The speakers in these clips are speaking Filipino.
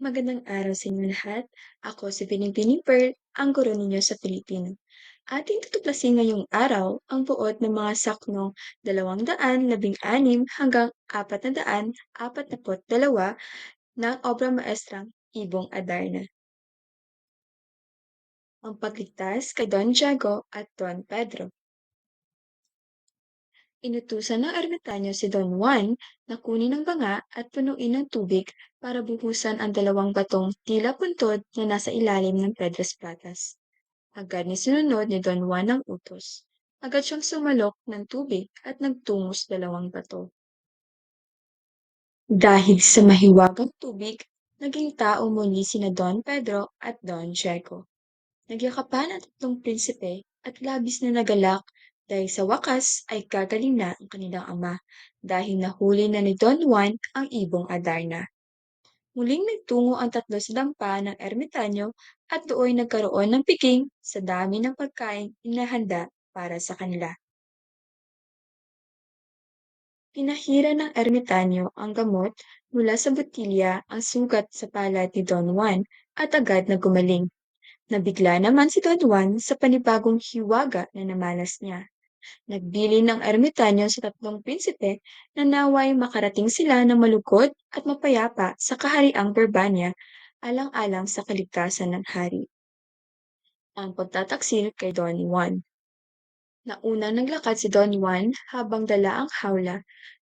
Magandang araw sa inyo lahat. Ako si Binibining Pearl, ang guro ninyo sa Filipino. Ating tutuklasin ngayong araw ang buod ng mga saknong dalawang daan labing anim hanggang apat na daan apat naput dalawa ng obra maestrang Ibong Adarna. Ang pagligtas kay Don Diego at Don Pedro. Inutusan ng ermitanyo si Don Juan na kunin ang banga at punuin ng tubig para buhusan ang dalawang batong tila puntod na nasa ilalim ng Pedras Platas. Agad ni sinunod ni Don Juan ang utos. Agad siyang sumalok ng tubig at nagtungo sa dalawang bato. Dahil sa mahiwagang tubig, naging tao muli sina Don Pedro at Don Diego. Nagyakapan ang tatlong prinsipe at labis na nagalak dahil sa wakas ay gagaling na ang kanilang ama dahil nahuli na ni Don Juan ang ibong Adarna. Muling nagtungo ang tatlo sa dampa ng ermitanyo at doon nagkaroon ng piging sa dami ng pagkain inahanda para sa kanila. Pinahira ng ermitanyo ang gamot mula sa botilya ang sugat sa palad ni Don Juan at agad na gumaling. Nabigla naman si Don Juan sa panibagong hiwaga na namalas niya. Nagbili ng ermitanyo sa tatlong prinsipe na naway makarating sila ng malugod at mapayapa sa kahariang Berbanya alang-alang sa kaligtasan ng hari. Ang pagtataksil kay Don Juan Naunang naglakad si Don Juan habang dala ang hawla,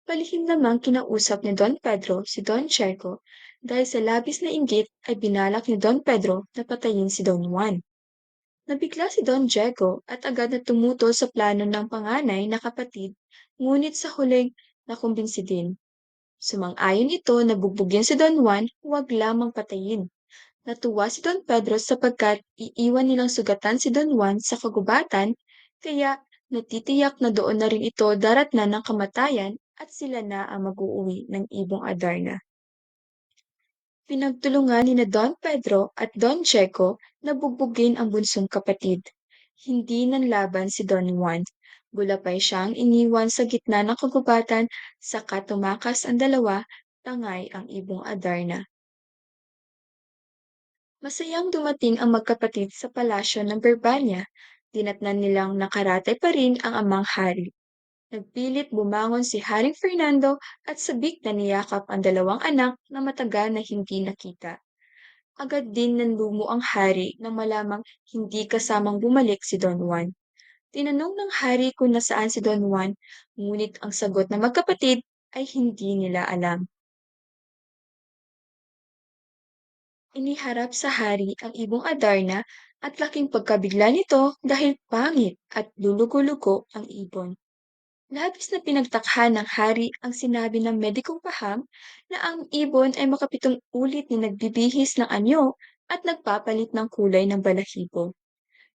palihim namang kinausap ni Don Pedro si Don Diego dahil sa labis na inggit ay binalak ni Don Pedro na patayin si Don Juan. Nabigla si Don Diego at agad na tumutol sa plano ng panganay na kapatid, ngunit sa huling nakumbinsi din. Sumang-ayon ito na bugbugin si Don Juan, huwag lamang patayin. Natuwa si Don Pedro sapagkat iiwan nilang sugatan si Don Juan sa kagubatan, kaya natitiyak na doon na rin ito daratnan ng kamatayan at sila na ang mag-uuwi ng Ibong Adarna. Pinagtulungan ni na Don Pedro at Don Checo na bugbugin ang bunsong kapatid. Hindi nanlaban si Don Juan. Bulapay siyang iniwan sa gitna ng kagubatan saka tumakas ang dalawa, tangay ang ibong Adarna. Masayang dumating ang magkapatid sa palasyo ng Berbanya. Dinatnan nilang nakaratay pa rin ang amang hari. Nagpilit bumangon si Haring Fernando at sabik na niyakap ang dalawang anak na matagal na hindi nakita. Agad din nanlumo ang hari nang malamang hindi kasamang bumalik si Don Juan. Tinanong ng hari kung nasaan si Don Juan, ngunit ang sagot ng magkapatid ay hindi nila alam. Iniharap sa hari ang ibong Adarna at laking pagkabigla nito dahil pangit at lulugo-lugo ang ibon. Labis na pinagtakhan ng hari ang sinabi ng medikong paham na ang ibon ay makapitong ulit na nagbibihis ng anyo at nagpapalit ng kulay ng balahibo.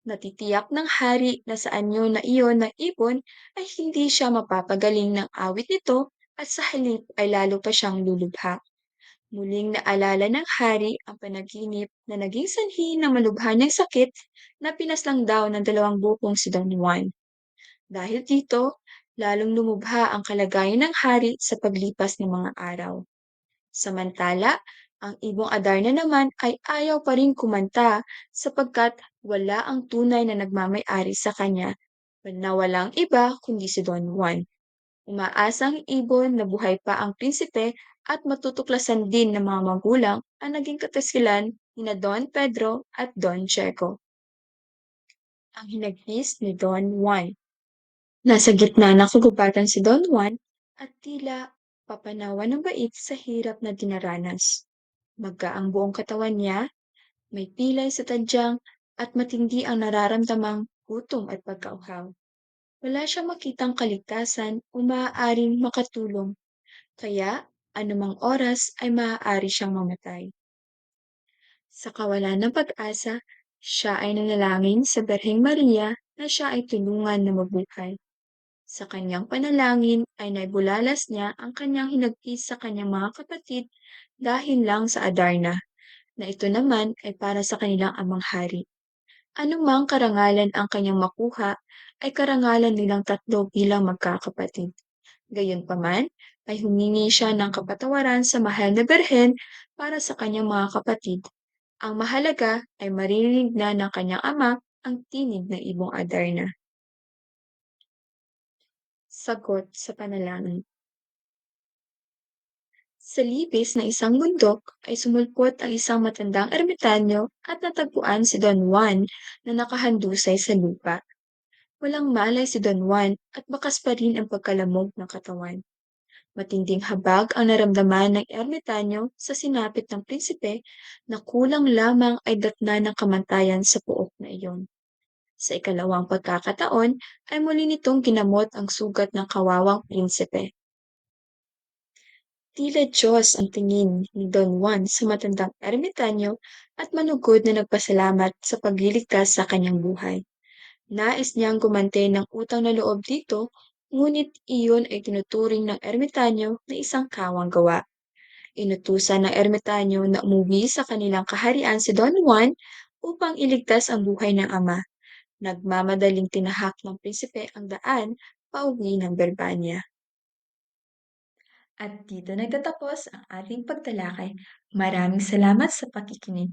Natitiyak ng hari na sa anyo na iyon ng ibon ay hindi siya mapapagaling ng awit nito at sa halip ay lalo pa siyang lulubha. Muling naalala ng hari ang panaginip na naging sanhi ng malubha niyang sakit na pinaslang daw ng dalawang bukong si Don Juan. Dahil dito, lalong lumubha ang kalagayan ng hari sa paglipas ng mga araw. Samantala, ang ibong Adarna naman ay ayaw pa rin kumanta sapagkat wala ang tunay na nagmamay-ari sa kanya na walang iba kundi si Don Juan. Umaasang ibon na buhay pa ang prinsipe at matutuklasan din ng mga magulang ang naging katasilan ni na Don Pedro at Don Checo. Ang hinagpis ni Don Juan Nasa gitna ng kagubatan si Don Juan at tila papanawa ng bait sa hirap na dinaranas. Magka ang buong katawan niya, may pilay sa tadyang at matindi ang nararamdamang gutom at pagkauhaw. Wala siyang makitang kaligtasan o maaaring makatulong, kaya anumang oras ay maaari siyang mamatay. Sa kawalan ng pag-asa, siya ay nanalangin sa Berheng Maria na siya ay tulungan na mabuhay. Sa kanyang panalangin ay naibulalas niya ang kanyang hinagpis sa kanyang mga kapatid dahil lang sa Adarna, na ito naman ay para sa kanilang amang hari. Anumang karangalan ang kanyang makuha ay karangalan nilang tatlo bilang magkakapatid. Gayunpaman, ay humingi siya ng kapatawaran sa mahal na berhen para sa kanyang mga kapatid. Ang mahalaga ay maririnig na ng kanyang ama ang tinig ng ibong Adarna. Sagot sa panalangin. Sa libis ng isang bundok ay sumulpot ang isang matandang ermitanyo at natagpuan si Don Juan na nakahandusay sa lupa. Walang malay si Don Juan at bakas pa rin ang pagkalamog ng katawan. Matinding habag ang naramdaman ng ermitanyo sa sinapit ng prinsipe na kulang lamang ay datna ng kamantayan sa puok na iyon. Sa ikalawang pagkakataon ay muli nitong ginamot ang sugat ng kawawang prinsipe. Tila Diyos ang tingin ni Don Juan sa matandang ermitanyo at manugod na nagpasalamat sa pagliligtas sa kanyang buhay. Nais niyang gumante ng utang na loob dito, ngunit iyon ay tinuturing ng ermitanyo na isang kawang gawa. Inutusan ng ermitanyo na umuwi sa kanilang kaharian si Don Juan upang iligtas ang buhay ng ama. Nagmamadaling tinahak ng prinsipe ang daan pauwi ng Berbanya. At dito nagtatapos ang ating pagtalakay. Maraming salamat sa pakikinig.